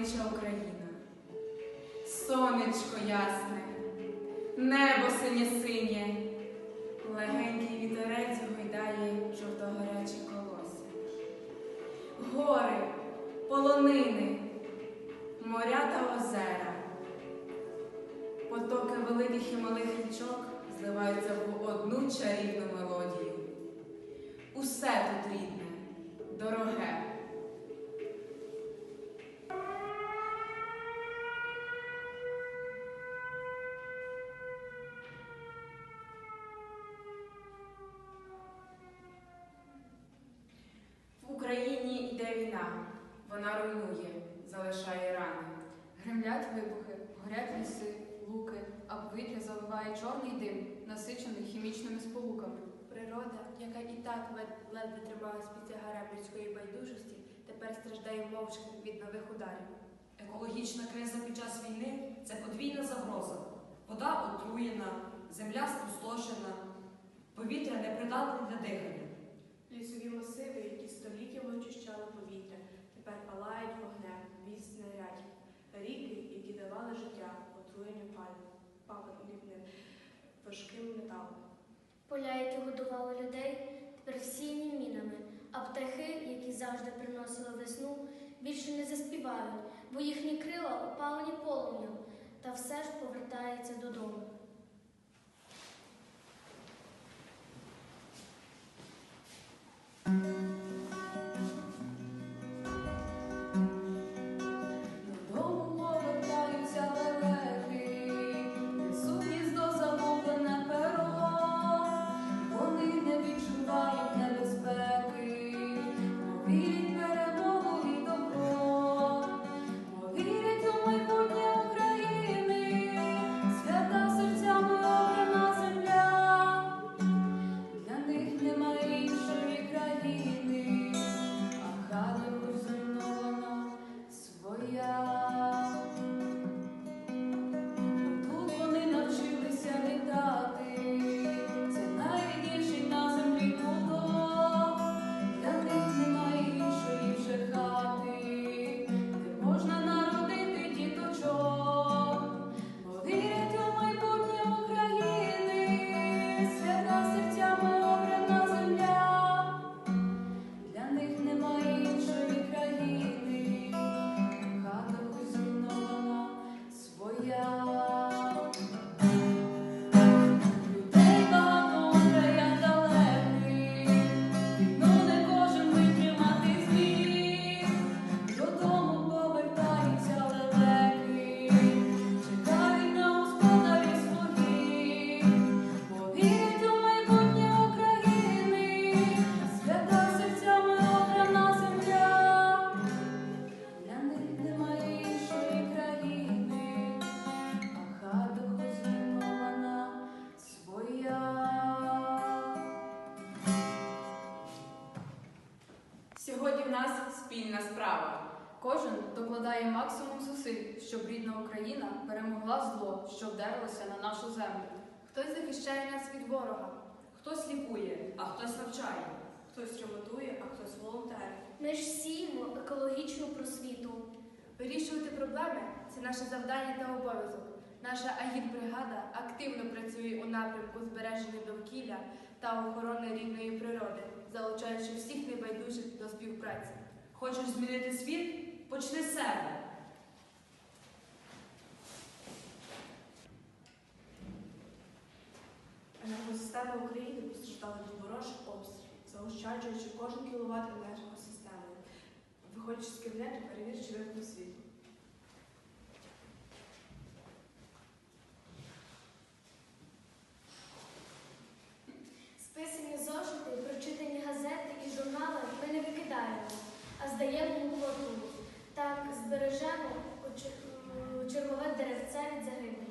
мальовнича Україна. Сонечко ясне, небо синє-синє, легенький вітерець гойдає жовто-гаряче колосся. Гори, полонини, моря та озера. Потоки великих і малих річок зливаються в одну чарівну мелодію. Усе тут рідне, дороге. Повітря чорний дим, насичений хімічними сполуками. Природа, яка і так ледве трималась під тягарем людської байдужості, тепер страждає мовчки від нових ударів. Екологічна криза під час війни це подвійна загроза. Вода отруєна, земля спустошена, повітря непридатне для дихання. Лісові масиви, які століттями очищали повітря, тепер палають вогнем від снарядів. Ріки, які давали життя, отруєні паль- паливним важким металом. Поля, які годували людей, тепер всіяні мінами, а птахи, які завжди приносили весну, більше не заспівають, бо їхні крила опалені полум'ям, та все ж повертається додому. Додому Сьогодні в нас спільна справа. Кожен докладає максимум зусиль, щоб рідна Україна перемогла зло, що вдерлося на нашу землю. Хтось захищає нас від ворога, Хтось лікує, а хтось навчає. хтось ремонтує, а хтось волонтерить. Ми ж сіємо екологічну просвіту. Вирішувати проблеми це наше завдання та обов'язок. Наша агітбригада активно працює у напрямку збереження довкілля та охорони рідної природи, залучаючи всіх небайдужих до співпраці. Хочеш змінити світ? Почни з себе. Енергосистема України постраждала від ворожих обстрілів, заощаджуючи кожен кіловат енергосистеми. Виходячи з кабінету, перевір, чи вимкнув. Здаємо у воду. Так збережемо чергове деревце від загибелі.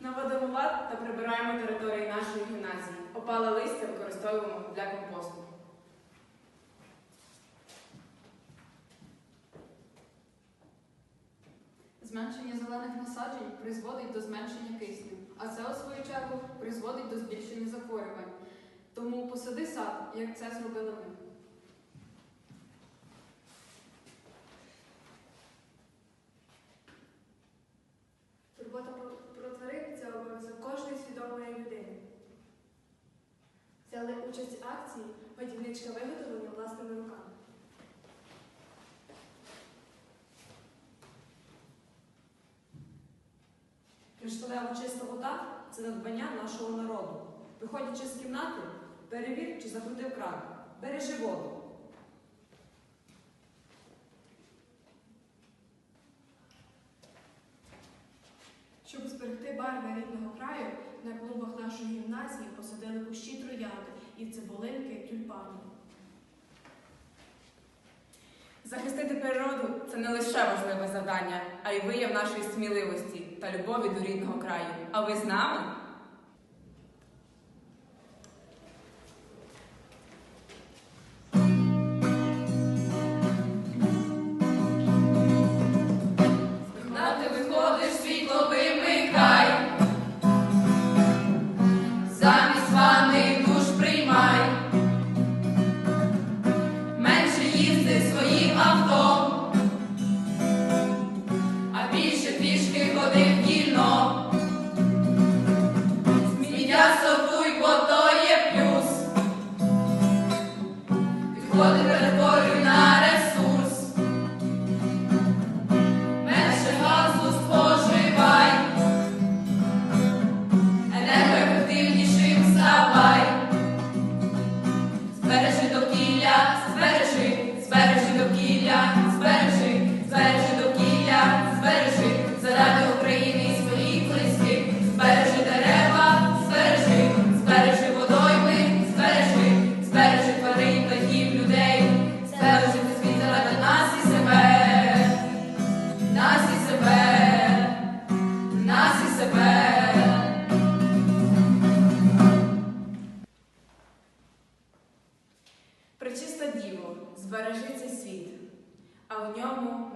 Наводимо лад та прибираємо території нашої гімназії. Опале листя використовуємо для компосту. Зменшення зелених насаджень призводить до зменшення кисню, а це, у свою чергу, призводить до збільшення захворювань. Тому посади сад, як це зробили ми. Турбота про, тварин це обов'язок кожної свідомої людини. Взяли участь в акції годівничка виготовлення власними руками. Кришталево чиста вода це надбання нашого народу. Виходячи з кімнати, перевір, чи закрутив кран. Бережи воду. Щоб зберегти барви рідного краю, на клубах нашої гімназії посадили кущі троянди і цибулинки тюльпанів. Захистити природу це не лише важливе завдання, а й вияв нашої сміливості та любові до рідного краю. А ви з нами?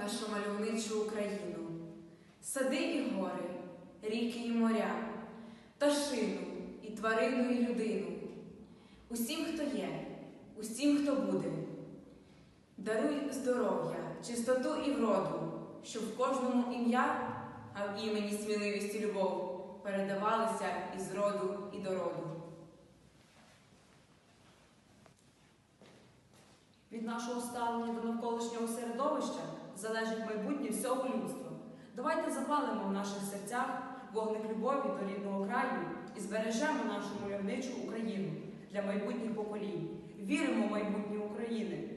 Нашу мальовничу Україну. Сади і гори, ріки і моря, пташину і тварину і людину. Усім, хто є, усім, хто буде. Даруй здоров'я, чистоту і вроду, щоб в кожному ім'я, а в імені сміливість і любов передавалися із роду і до роду. Від нашого ставлення до навколишнього середовища залежить майбутнє всього людства. Давайте запалимо в наших серцях вогник любові до рідного краю і збережемо нашу мальовничу Україну для майбутніх поколінь. Віримо в майбутнє України.